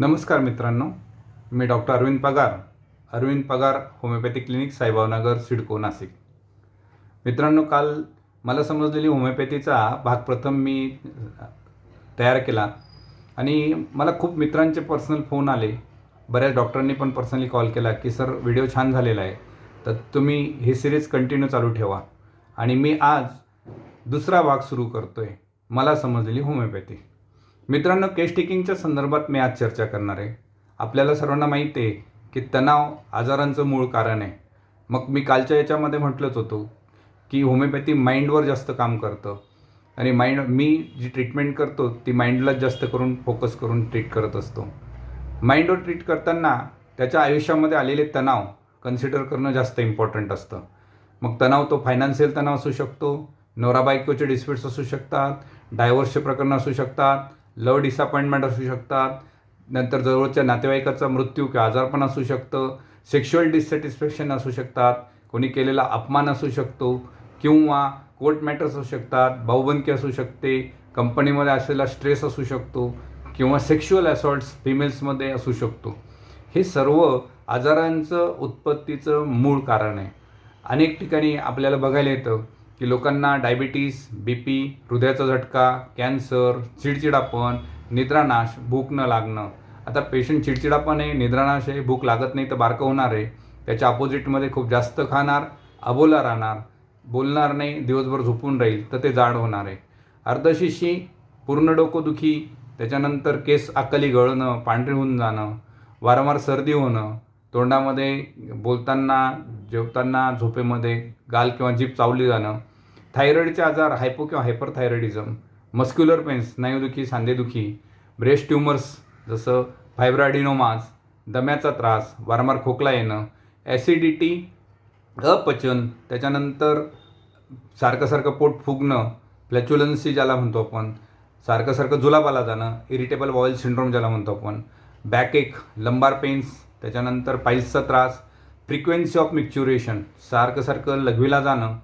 नमस्कार मित्रांनो मी doctor Arvind Pagar Arvind Pagar homeopathy clinic साईबावनगर CIDCO Nashik. मित्रांनो काल मला समजलेली होमिओपॅथीचा भाग प्रथम मी तयार केला आणि मला खूप मित्रांचे पर्सनल फोन आले. बऱ्याच डॉक्टरांनी पण पर्सनली कॉल केला की सर व्हिडिओ छान झालेला आहे तर तुम्ही ही सिरीज कंटिन्यू चालू ठेवा. आणि मी आज दुसरा भाग सुरू करतो आहे मला समजलेली होमिओपॅथी. मित्रांनो केस टेकिंगच्या संदर्भात मी आज चर्चा करणार आहे. आपल्याला सर्वांना माहिती आहे की तणाव आजारांचं मूळ कारण आहे. मग मी कालच्या याच्यामध्ये म्हटलंच होतो की होमिओपॅथी माइंडवर जास्त काम करतं. आणि माइंड मी जी ट्रीटमेंट करतो ती माइंडलाच जास्त करून फोकस करून ट्रीट करत असतो. माइंडवर ट्रीट करताना त्याच्या आयुष्यामध्ये आलेले तणाव कन्सिडर करणं जास्त इम्पॉर्टंट असतं. मग तणाव तो फायनान्शियल तणाव असू शकतो नवरा बायकोचे डिस्प्युट्स असू शकतात डायव्हर्सचे प्रकरण असू शकतात लव डिसअपॉइंटमेंट असू शकतात. नंतर जवळच्या नातेवाईकाचा मृत्यू किंवा आजारपण असू शकतं. सेक्शुअल डिससॅटिस्फॅक्शन असू शकतात. कोणी केलेला अपमान असू शकतो. किंवा कोर्ट मॅटर्स असू शकतात. भाऊबंदकी असू शकते. कंपनीमध्ये असलेला स्ट्रेस असू शकतो. किंवा सेक्शुअल असॉल्ट्स फिमेल्समध्ये असू शकतो. हे सर्व आजारांचं उत्पत्तीचं मूळ कारण आहे. अनेक ठिकाणी आपल्याला बघायला येतं की लोकांना डायबिटीस बी पी हृदयाचा झटका कॅन्सर चिडचिडापण निद्रानाश भूक न लागणं. आता पेशंट चिडचिडापण आहे निद्रानाश आहे भूक लागत नाही तर बारकं होणार आहे. त्याच्या अपोजिटमध्ये खूप जास्त खाणार अबोला राहणार बोलणार नाही दिवसभर झोपून राहील तर ते जाड होणार आहे. अर्धशिशी पूर्ण डोकोदुखी त्याच्यानंतर केस अकली गळणं पांढरी होऊन जाणं वारंवार सर्दी होणं तोंडामध्ये बोलताना जेवताना झोपेमध्ये गाल किंवा जीभ चावली जाणं थायरॉईडचे आजार हायपो किंवा हायपरथायरॉइडिझम मस्क्युलर पेन्स स्नायूदुखी सांधेदुखी ब्रेस्ट ट्युमर्स जसं फायब्रायडिनोमास दम्याचा त्रास वारंवार खोकला येणं ॲसिडिटी अपचन त्याच्यानंतर सारखं सारखं पोट फुगणं फ्लॅच्युलन्सी ज्याला म्हणतो आपण सारखं सारखं जुलाबाला जाणं इरिटेबल बॉईल सिंड्रोम ज्याला म्हणतो आपण बॅकएक लंबार पेन्स त्याच्यानंतर पाईल्सचा त्रास फ्रिक्वेन्सी ऑफ मिक्च्युरेशन सारखं सारखं लघवीला जाणं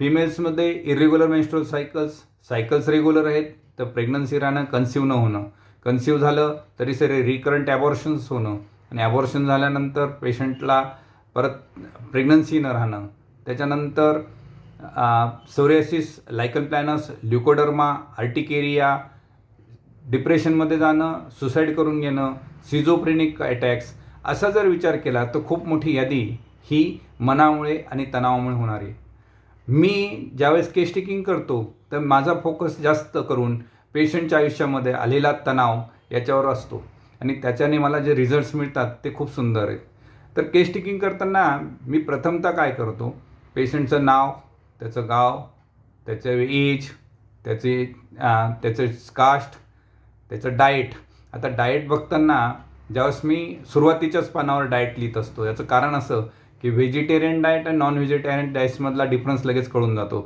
फिमेल्समध्ये irregular menstrual cycles cycles regular आहेत तर प्रेग्नन्सी राहणं कन्सिव्ह न होणं. कन्सिव्ह झालं तरी सर रिकरंट ॲबॉर्शन्स होणं. आणि ॲबॉर्शन झाल्यानंतर पेशंटला परत प्रेग्नन्सी न राहणं. त्याच्यानंतर सोरियासिस लायकल प्लॅनस ल्युकोडर्मा आर्टिकेरिया डिप्रेशनमध्ये जाणं सुसाईड करून घेणं सिझोप्रेनिक अटॅक्स असा जर विचार केला तर खूप मोठी यादी ही मनामुळे आणि तणावामुळे होणारी आहे. मी ज्यावेळेस केस टेकिंग करतो तर माझा फोकस जास्त करून पेशंटच्या आयुष्यामध्ये आलेला तणाव याच्यावर असतो. आणि त्याच्याने मला जे रिझल्ट्स मिळतात ते खूप सुंदर आहेत. तर केस टेकिंग करताना मी प्रथमतः काय करतो पेशंटचं नाव त्याचं गाव त्याचं एज त्याचे त्याचं कास्ट त्याचं डाएट आता डाएट बघताना ज्यावेळेस मी सुरुवातीच्याच पानावर डाएट लिहित असतो याचं कारण असं की व्हेजिटेरियन डाएट आणि नॉन व्हेजिटेरियन डाएट्समधला डिफरन्स लगेच कळून जातो.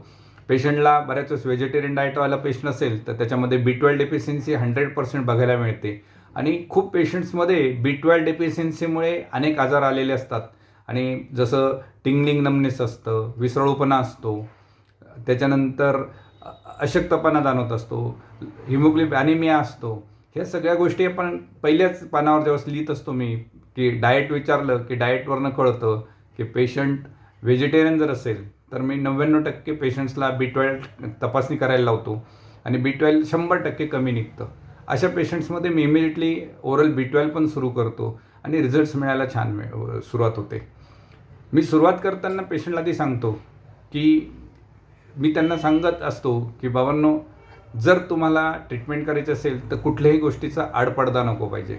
पेशंटला बऱ्याच वेळेस व्हेजिटेरियन डाएटवाला पेशंट असेल तर त्याच्यामध्ये B twelve deficiency hundred percent बघायला मिळते. आणि खूप पेशंट्समध्ये बी ट्वेल्व डेफिशियन्सीमुळे अनेक आजार आलेले असतात. आणि जसं टिंगलिंग नमनेस असतं विसरळूपणा असतो त्याच्यानंतर अशक्तपणा जाणवत असतो हिमोग्लिप ॲनिमिया असतो. ह्या सगळ्या गोष्टी आपण पहिल्याच पानावर जेव्हा लिहित असतो मी की डाएट विचारलं की डाएटवरनं कळतं. की पेशंट व्हेजिटेरियन जर असेल तर मी नव्याण्णव टक्के पेशंट्सला बी ट्वेल्व तपासणी करायला लावतो. आणि बी ट्वेल्व शंभर टक्के कमी निघतं. अशा पेशंट्समध्ये मी इमिजिएटली ओरल बी ट्वेल्व पण सुरू करतो आणि रिझल्ट्स मिळायला छान मिळ सुरुवात होते. मी सुरुवात करताना पेशंटला ती सांगतो की मी त्यांना सांगत असतो की बाबांनो जर तुम्हाला ट्रीटमेंट करायची असेल तर कुठल्याही गोष्टीचा आडपडदा नको पाहिजे.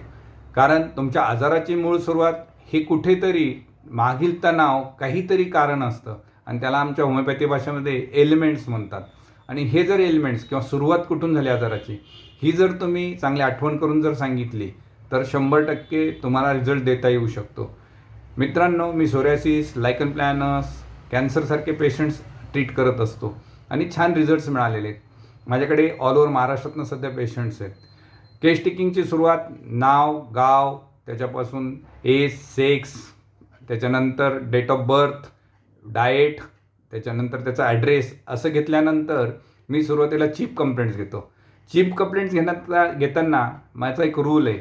कारण तुमच्या आजाराची मूळ सुरुवात ही कुठेतरी मागील तणाव काहीतरी कारण असतं. आणि त्याला आमच्या होमिओपॅथी भाषेमध्ये एलिमेंट्स म्हणतात. आणि हे जर एलिमेंट्स किंवा सुरुवात कुठून झाली आजाराची ही जर तुम्ही चांगली आठवण करून जर सांगितली तर शंभर टक्के तुम्हाला रिझल्ट देता येऊ शकतो. मित्रांनो मी सोरॅसिस लायकन प्लॅनस कॅन्सरसारखे पेशंट्स ट्रीट करत असतो. आणि छान रिझल्ट्स मिळालेले आहेत. माझ्याकडे ऑल ओव्हर महाराष्ट्रातनं सध्या पेशंट्स आहेत. केस टिकिंगची सुरुवात नाव गाव त्याच्यापासून एज सेक्स त्याच्यानंतर डेट ऑफ बर्थ डाएट त्याच्यानंतर त्याचा ॲड्रेस असं घेतल्यानंतर मी सुरुवातीला चीप कंप्लेंट्स घेतो. चीप कंप्लेंट्स घेण्यात घेताना माझा एक रूल आहे.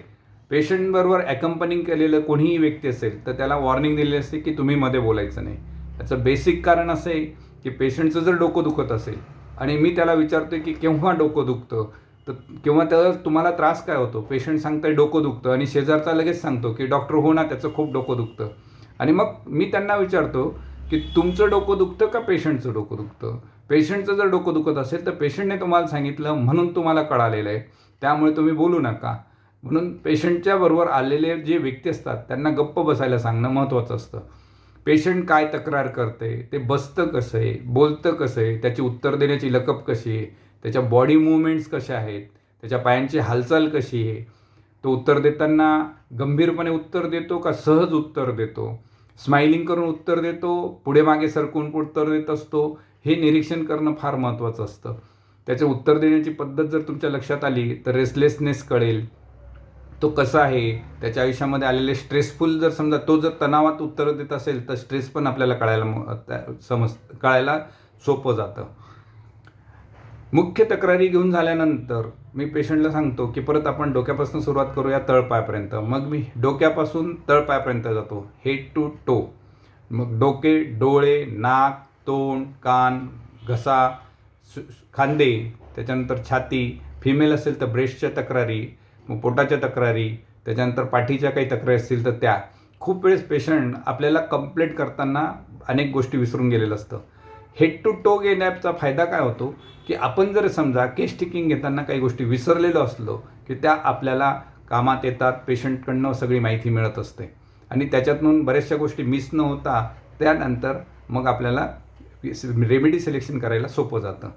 पेशंटबरोबर ॲकंपनिंग केलेलं कोणीही व्यक्ती असेल तर त्याला वॉर्निंग दिलेली असते की तुम्ही मध्ये बोलायचं नाही. याचं बेसिक कारण असं आहे की पेशंटचं जर डोकं दुखत असेल आणि मी त्याला विचारतोय की केव्हा डोकं दुखतं तर किंवा त्याचा तुम्हाला त्रास काय होतो? पेशंट सांगतंय डोकं दुखतं आणि शेजारचा लगेच सांगतो की डॉक्टर हो ना त्याचं खूप डोकं दुखतं. आणि मग मी त्यांना विचारतो की तुमचं डोकं दुखतं का पेशंटचं डोकं दुखतं? पेशंटचं जर डोकं दुखत असेल तर पेशंटने तुम्हाला सांगितलं म्हणून तुम्हाला कळालेलं आहे. त्यामुळे तुम्ही बोलू नका. म्हणून पेशंटच्या बरोबर आलेले जे व्यक्ती असतात त्यांना गप्प बसायला सांगणं महत्त्वाचं असतं. पेशंट काय तक्रार करते ते बसतं कसं आहे बोलतं कसं आहे त्याची उत्तर देण्याची लकप कशी आहे त्याच्या बॉडी मुवमेंट्स कशा आहेत त्याच्या पायांची हालचाल कशी आहे तो उत्तर देताना गंभीरपणे उत्तर देतो का सहज उत्तर देतो? स्माइलिंग करून उत्तर देतो पुढे मागे सरकून उत्तर देत असतो. हे निरीक्षण करणं फार महत्त्वाचं असतं. त्याचे उत्तर देण्याची पद्धत जर तुमच्या लक्षात आली तर रेसलेसनेस कळेल. तो कसा आहे? त्याच्या आयुष्यामध्ये आलेले स्ट्रेसफुल जर समजा तो जर तणावात उत्तर देत असेल तर स्ट्रेस पण आपल्याला कळायला समज कळायला सोपं जातं. मुख्य तक्रारी घेऊन झाल्यानंतर मी पेशंटला सांगतो की परत आपण डोक्यापासून सुरुवात करूया तळपायापर्यंत. मग मी डोक्यापासून तळपायापर्यंत जातो. Head to toe. मग डोके डोळे नाक तोंड कान घसा सु- खांदे त्याच्यानंतर छाती. फिमेल असेल तर ब्रेस्टच्या तक्रारी मग पोटाच्या तक्रारी त्याच्यानंतर पाठीच्या काही तक्रारी असतील तर त्या. खूप वेळेस पेशंट आपल्याला कंप्लेंट करताना अनेक गोष्टी विसरून गेलेलं असतं. हेड टू टो घेण्याचा फायदा काय होतो? की आपण जर समजा केस टिकिंग घेताना काही गोष्टी विसरलेलो असलो की त्या आपल्याला कामात येतात पेशंटकडनं सगळी माहिती मिळत असते. आणि त्याच्यातून बऱ्याचशा गोष्टी मिस न होता त्यानंतर मग आपल्याला रेमेडी सिलेक्शन करायला सोपं जातं.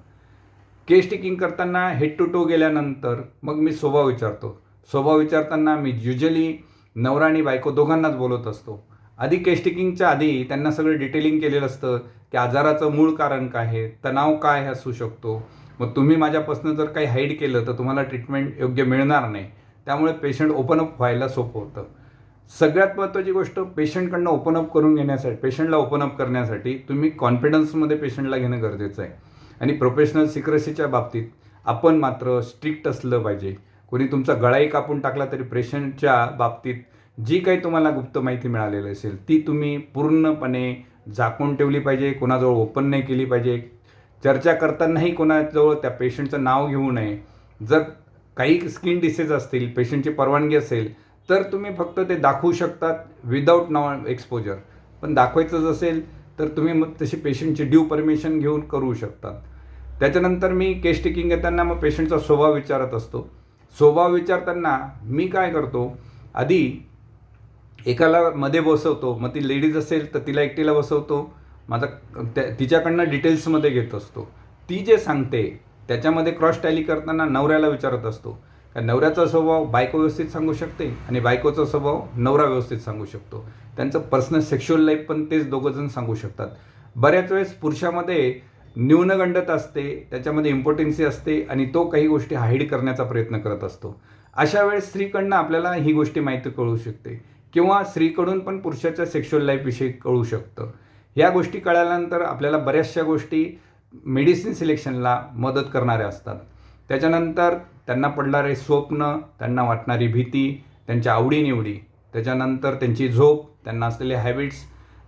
केस टिकिंग करताना हेड टू टो गेल्यानंतर मग मी स्वभाव विचारतो. स्वभाव विचारताना मी युजली नवरा आणि बायको दोघांनाच बोलत असतो. आधी केस्टिकिंगच्या आधी त्यांना सगळं डिटेलिंग केलेलं असतं की आजाराचं मूळ कारण काय आहे तणाव काय असू शकतो. मग तुम्ही माझ्यापासून जर काही हाईड केलं तर तुम्हाला ट्रीटमेंट योग्य मिळणार नाही. त्यामुळे पेशंट ओपन अप व्हायला सोपं होतं. सगळ्यात महत्त्वाची गोष्ट पेशंटकडनं ओपन अप करून घेण्यासाठी पेशंटला ओपन अप करण्यासाठी तुम्ही कॉन्फिडन्समध्ये पेशंटला घेणं गरजेचं आहे. आणि प्रोफेशनल सिक्रेसीच्या बाबतीत आपण मात्र स्ट्रिक्ट असलं पाहिजे. कोणी तुमचा गळाही कापून टाकला तरी पेशंटच्या बाबतीत जी काही तुम्हाला गुप्त माहिती मिळालेली असेल ती तुम्ही पूर्णपणे झाकून ठेवली पाहिजे कोणाजवळ ओपन नाही केली पाहिजे. चर्चा करतानाही कोणाजवळ त्या पेशंटचं नाव घेऊ नये. जर काही स्किन डिसीज असतील पेशंटची परवानगी असेल तर तुम्ही फक्त ते दाखवू शकतात विदाऊट नाव एक्सपोजर पण दाखवायचंच असेल तर तुम्ही मग तशी पेशंटची ड्यू परमिशन घेऊन करू शकतात. त्याच्यानंतर मी केस टिकिंग घेताना मग पेशंटचा स्वभाव विचारत असतो. स्वभाव विचारताना मी काय करतो? आधी एकाला मध्ये बसवतो मग ती लेडीज असेल तर तिला एकटीला बसवतो. माझा त्या तिच्याकडनं डिटेल्समध्ये घेत असतो. ती जे सांगते त्याच्यामध्ये क्रॉस टॅली करताना नवऱ्याला विचारत असतो. कारण नवऱ्याचा स्वभाव बायको व्यवस्थित सांगू शकते आणि बायकोचा स्वभाव नवरा व्यवस्थित सांगू शकतो. त्यांचं पर्सनल सेक्शुअल लाईफ पण तेच दोघंजण सांगू शकतात. बऱ्याच वेळेस पुरुषामध्ये न्यूनगंडत असते त्याच्यामध्ये इम्पॉर्टन्सी असते आणि तो काही गोष्टी हाईड करण्याचा प्रयत्न करत असतो. अशा वेळेस स्त्रीकडनं आपल्याला ही गोष्टी माहिती कळू शकते. किंवा स्त्रीकडून पण पुरुषाच्या सेक्शुअल लाईफविषयी कळू शकतं. या गोष्टी कळाल्यानंतर आपल्याला बऱ्याचशा गोष्टी मेडिसिन सिलेक्शनला मदत करणाऱ्या असतात. त्याच्यानंतर त्यांना पडणारे स्वप्न त्यांना वाटणारी भीती त्यांच्या आवडीनिवडी त्याच्यानंतर त्यांची झोप त्यांना असलेले हॅबिट्स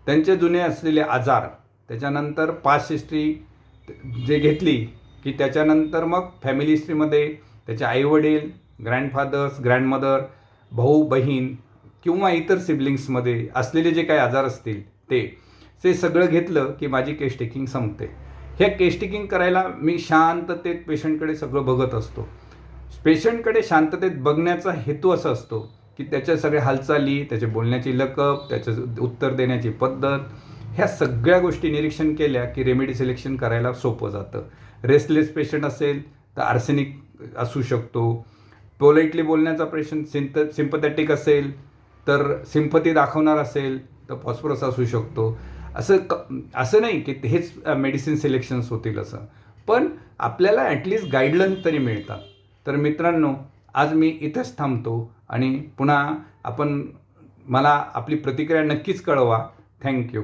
त्यांचे जुने असलेले आजार त्याच्यानंतर पास्ट हिस्ट्री जे घेतली की त्याच्यानंतर मग फॅमिली हिस्ट्रीमध्ये त्याचे आईवडील ग्रँडफादर्स ग्रँडमदर भाऊ बहीण किंवा इतर सिबलिंग्समध्ये असलेले जे काही आजार असतील ते ते सगळं घेतलं की माझी केस टेकिंग संपते. ह्या केस टेकिंग करायला मी शांततेत पेशंटकडे सगळं बघत असतो. पेशंटकडे शांततेत बघण्याचा हेतू असा असतो की त्याच्या सगळ्या हालचाली त्याच्या बोलण्याची लकप त्याचं उत्तर देण्याची पद्धत ह्या सगळ्या गोष्टी निरीक्षण केल्या की रेमेडी सिलेक्शन करायला सोपं जातं. रेस्टलेस पेशंट असेल तर आर्सेनिक असू शकतो. पोलाइटली बोलण्याचा पेशंट सिंथ सिम्पथॅटिक असेल तर सिम्पती दाखवणार असेल तर फॉस्फरस असू शकतो. असं क असं नाही की हेच मेडिसिन सिलेक्शन्स होतील असं. पण आपल्याला ॲटलिस्ट गाईडलाईन तरी मिळतात. तर मित्रांनो आज मी इथंच थांबतो आणि पुन्हा आपण मला आपली प्रतिक्रिया नक्कीच कळवा. थँक्यू